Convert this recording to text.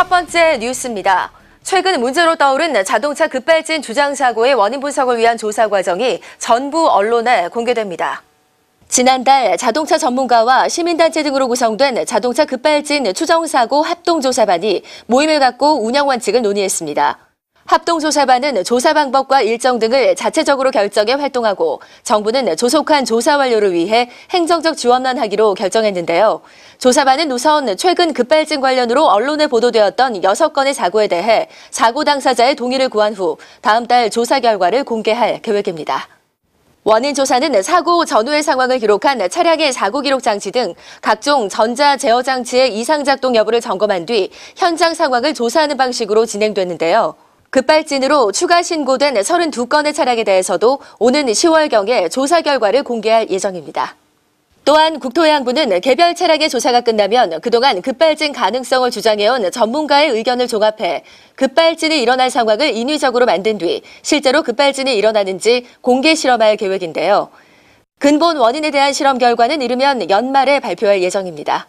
첫 번째 뉴스입니다. 최근 문제로 떠오른 자동차 급발진 주장 사고의 원인 분석을 위한 조사 과정이 전부 언론에 공개됩니다. 지난달 자동차 전문가와 시민단체 등으로 구성된 자동차 급발진 추정사고 합동조사반이 모임을 갖고 운영 원칙을 논의했습니다. 합동조사반은 조사 방법과 일정 등을 자체적으로 결정해 활동하고 정부는 조속한 조사 완료를 위해 행정적 지원만 하기로 결정했는데요. 조사반은 우선 최근 급발진 관련으로 언론에 보도되었던 6건의 사고에 대해 사고 당사자의 동의를 구한 후 다음 달 조사 결과를 공개할 계획입니다. 원인 조사는 사고 전후의 상황을 기록한 차량의 사고 기록 장치 등 각종 전자 제어 장치의 이상 작동 여부를 점검한 뒤 현장 상황을 조사하는 방식으로 진행됐는데요. 급발진으로 추가 신고된 32건의 차량에 대해서도 오는 10월경에 조사 결과를 공개할 예정입니다. 또한 국토해양부는 개별 차량의 조사가 끝나면 그동안 급발진 가능성을 주장해온 전문가의 의견을 종합해 급발진이 일어날 상황을 인위적으로 만든 뒤 실제로 급발진이 일어나는지 공개 실험할 계획인데요. 근본 원인에 대한 실험 결과는 이르면 연말에 발표할 예정입니다.